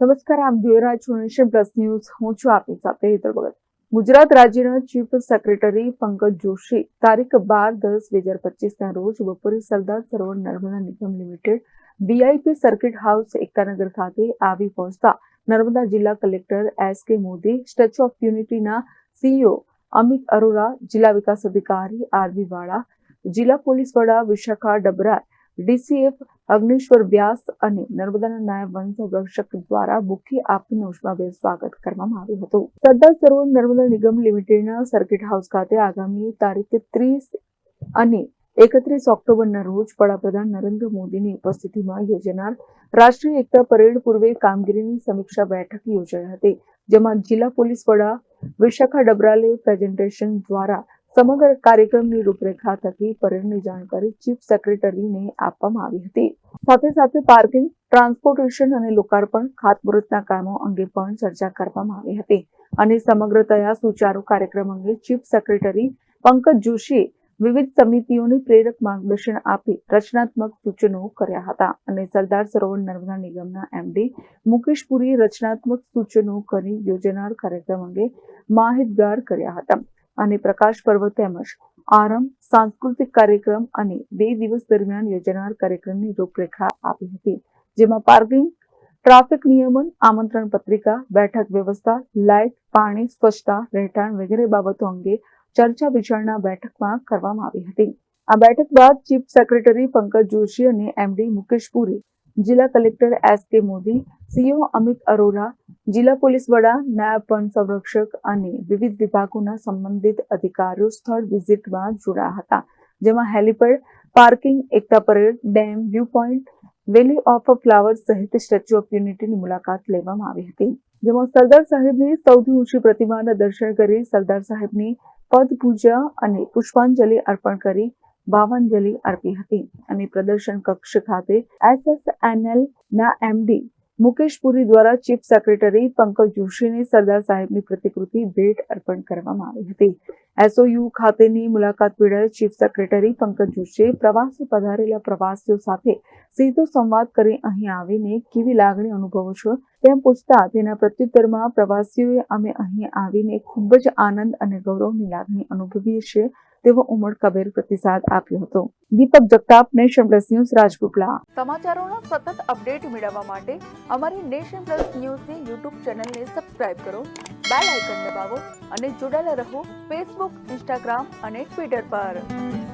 નમસ્કાર, આપ જોઈ રહ્યા છો નેશન પ્લસ ન્યૂઝ. હું છું આપની સાથે હેતર ભગત. ગુજરાત રાજ્યના ચીફ સેક્રેટરી પંકજ જોશી તારીખ બાર દસ બે હજાર પચીસના રોજ બપોરે Sardar Sarovar Narmada Nigam limited VIP circuit house Ektanagar ખાતે આવી પહોંચતા નર્મદા જિલ્લા collector S K Modi, statue of યુનિટીના સીઈઓ અમિત અરોરા, જિલ્લા વિકાસ અધિકારી આરબી વાળા, જિલ્લા પોલીસ વડા વિશાખા ડબરા ડીસીએફ, અગ્નિશ્વર વ્યાસ અને નર્મદાના નાયબ વન સંરક્ષક દ્વારા બુકી આપીને ઉષ્માભેર સ્વાગત કરવામાં આવ્યું હતું. સરદાર સરોવર નર્મદા નિગમ લિમિટેડના સર્કિટ હાઉસ ખાતે આગામી તારીખ ત્રીસ અને એકત્રીસ ઓક્ટોબરના રોજ વડાપ્રધાન નરેન્દ્ર મોદીની ઉપસ્થિતિમાં યોજાનાર રાષ્ટ્રીય એકતા પરેડ પૂર્વે કામગીરીની સમીક્ષા બેઠક યોજાઈ હતી, જેમાં જિલ્લા પોલીસ વડા વિશાખા ડબરાલે પ્રેઝન્ટેશન દ્વારા સમગ્ર કાર્યક્રમની રૂપરેખા થકી પરેડની જાણકારી ચીફ સેક્રેટરીને આપવામાં આવી હતી. સાથે સાથે પાર્કિંગ, ટ્રાન્સપોર્ટેશન અને લોકાર્પણ ખાતમુહૂર્તના કામો અંગે પણ ચર્ચા કરવામાં આવી હતી અને સમગ્રતયા સુચારુ કાર્યક્રમ અંગે ચીફ સેક્રેટરી પંકજ જોશીએ વિવિધ સમિતિઓને પ્રેરક માર્ગદર્શન આપી રચનાત્મક સૂચનો કર્યા હતા અને સરદાર સરોવર નર્મદા નિગમના એમડી મુકેશ પુરીએ રચનાત્મક સૂચનો કરી યોજનાર કાર્યક્રમ અંગે માહિતગાર કર્યા હતા. અને પ્રકાશ પર્વ તેમજ આરંભ, સાંસ્કૃતિક કાર્યક્રમ અને બે દિવસ દરમિયાન યોજાનાર કાર્યક્રમની રૂપરેખા આપી હતી, જેમાં પાર્કિંગ, ટ્રાફિક નિયમન, આમંત્રણ પત્રિકા, બેઠક વ્યવસ્થા, લાઇટ, પાણી, સ્વચ્છતા, રહેઠાણ વગેરે બાબતો અંગે ચર્ચા વિચારણા બેઠકમાં કરવામાં આવી હતી. આ બેઠક બાદ ચીફ સેક્રેટરી પંકજ જોશી અને એમડી મુકેશ પુરી જિલ્લા collector S K Modi, CO Amit Arora, જિલ્લા પોલીસ વડા, નાયબ વન સંરક્ષક અને વિવિધ વિભાગોના સંબંધિત અધિકારીઓ સ્થળ વિઝિટમાં જોડાયા હતા, જેમાં helipad parking, Ekta parade, dam view point valley of flower સહિત સ્ટેચ્યુ ઓફ યુનિટીની મુલાકાત લેવામાં આવી હતી, જેમાં સરદાર સાહેબની સૌથી ઊંચી પ્રતિમાના દર્શન કરી સરદાર સાહેબની પદ પૂજા અને પુષ્પાંજલિ અર્પણ કરી ભાવાંજલિ અર્પી હતી અને પ્રદર્શન કક્ષ ખાતે એસએસએનએલ ના એમડી મુકેશ પુરી દ્વારા ચીફ સેક્રેટરી પંકજ જોશીને સરદાર સાહેબની પ્રતિકૃતિ ભેટ અર્પણ કરવામાં આવી હતી. એસઓયુ ખાતેની મુલાકાત વેળાએ ચીફ સેક્રેટરી પંકજ જોશીએ પ્રવાસે પધારેલા પ્રવાસીઓ સાથે સીધો સંવાદ કરી અહીં આવીને કેવી લાગણી અનુભવો છો? તેમ પૂછતા તેના પ્રત્યુત્તરમાં પ્રવાસીઓએ અમે અહીં આવીને ખૂબ જ આનંદ અને ગૌરવની લાગણી અનુભવીએ છીએ. તેવો ઉમળકાભેર પ્રતિસાદ આપ્યો હતો Deepak Jagtap nation plus news Rajpipla સમાચારોના સતત અપડેટ મેળવવા માટે અમારી નેશન પ્લસ ન્યૂઝની યુટ્યુબ ચેનલને સબસ્ક્રાઇબ કરો બેલ આઇકન દબાવો અને જોડાયેલા રહો ફેસબુક ઇન્સ્ટાગ્રામ અને ટ્વિટર પર